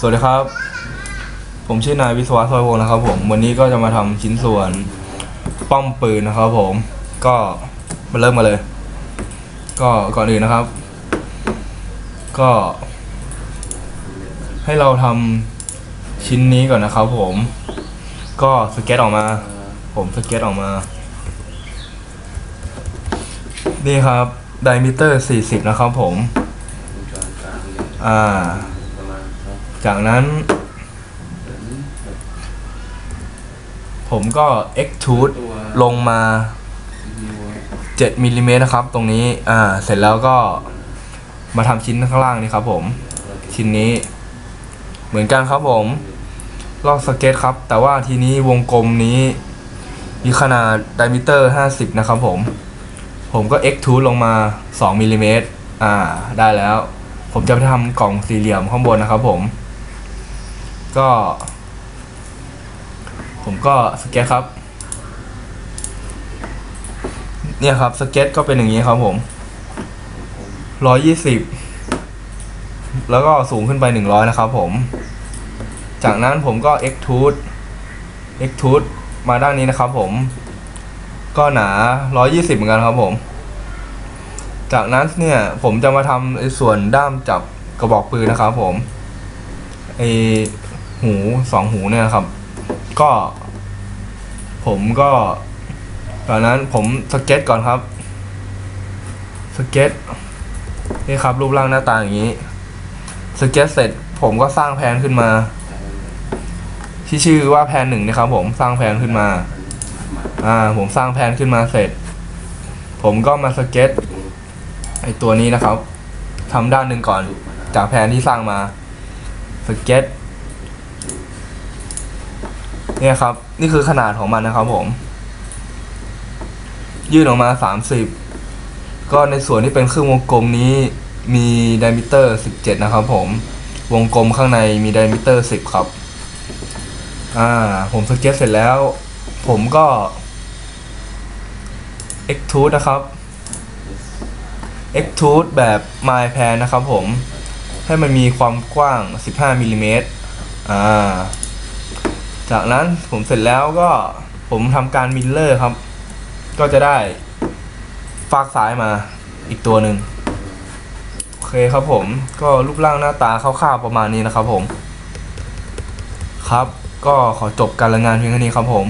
สวัสดีครับ ผมชื่อนายวิศวะซอยวงศ์นะครับ ผม วันนี้ก็จะมาทำชิ้นส่วนป้อมปืนนะครับ ผม ก็มาเริ่มมาเลย ก็ก่อนอื่นนะครับ ก็ ให้เราทำชิ้นนี้ก่อนนะครับ ผม ก็สเก็ตออกมา ผมสเก็ตออกมา นี่ครับไดมิเตอร์40 นะครับ ผม อ่า จากนั้น ผมก็ extrude ลงมา 7มิลลิเมตรนะครับ ตรงนี้อ่าเสร็จแล้วก็มาทำชิ้นข้างล่างนี่ครับผม ชิ้นนี้ เหมือนกันครับผมลอกสเก็ตครับ แต่ว่าทีนี้วงกลมนี้ มีขนาดไดมิเตอร์50 นะครับผม ผมก็ extrude ลงมา 2มิลลิเมตรอ่า ได้แล้ว ผมจะไปทำกล่องสี่เหลี่ยมข้างบนนะครับผม ก็ ผมก็สเก็ตครับ เนี่ยครับสเก็ตก็เป็นอย่างนี้ครับผมร้อยยี่สิบแล้วก็สูงขึ้นไปหนึ่งร้อยนะครับผม จากนั้นผมก็ extrude extrude มาด้านนี้นะครับผม ก็หนาร้อยยี่สิบเหมือนกันครับผม จากนั้นเนี่ยผมจะมาทำไอ้ส่วนด้ามจับกระบอกปืนนะครับผมไอ หูสองหูเนี่ยครับ ก็ ผมก็ตอนนั้นผมสเก็ตก่อนครับ สเก็ตนี่ครับ รูปร่างหน้าตาอย่างนี้ สเก็ตเสร็จ ผมก็สร้างแผนขึ้นมา ที่ชื่อว่าแผนหนึ่งนะครับ ผมสร้างแผนขึ้นมา อ่า ผมสร้างแผนขึ้นมาเสร็จ ผมก็มาสเก็ตไอตัวนี้นะครับทำด้านหนึ่งก่อน จากแผนที่สร้างมาสเก็ต เนี่ยครับ นี่คือขนาดของมันนะครับผม ยื่นออกมาสามสิบก็ในส่วนที่เป็นครึ่งวงกลมนี้มีไดมิเตอร์สิบเจ็ดนะครับผม วงกลมข้างในมีไดมิเตอร์สิบครับ อ่า ผมสเก็ตเสร็จแล้ว ผมก็ extrude นะครับ extrude แบบ my pan นะครับผม ให้มันมีความกว้าง 15มิลลิเมตรอ่า จากนั้นผมเสร็จแล้วก็ผมทำการมิลเลอร์ครับ ก็จะได้ฟากซ้ายมาอีกตัวหนึ่งโอเคครับผมก็รูปร่างหน้าตาคร่าวๆประมาณนี้นะครับผม ครับก็ขอจบการรายงานเพียงเท่านี้ครับผม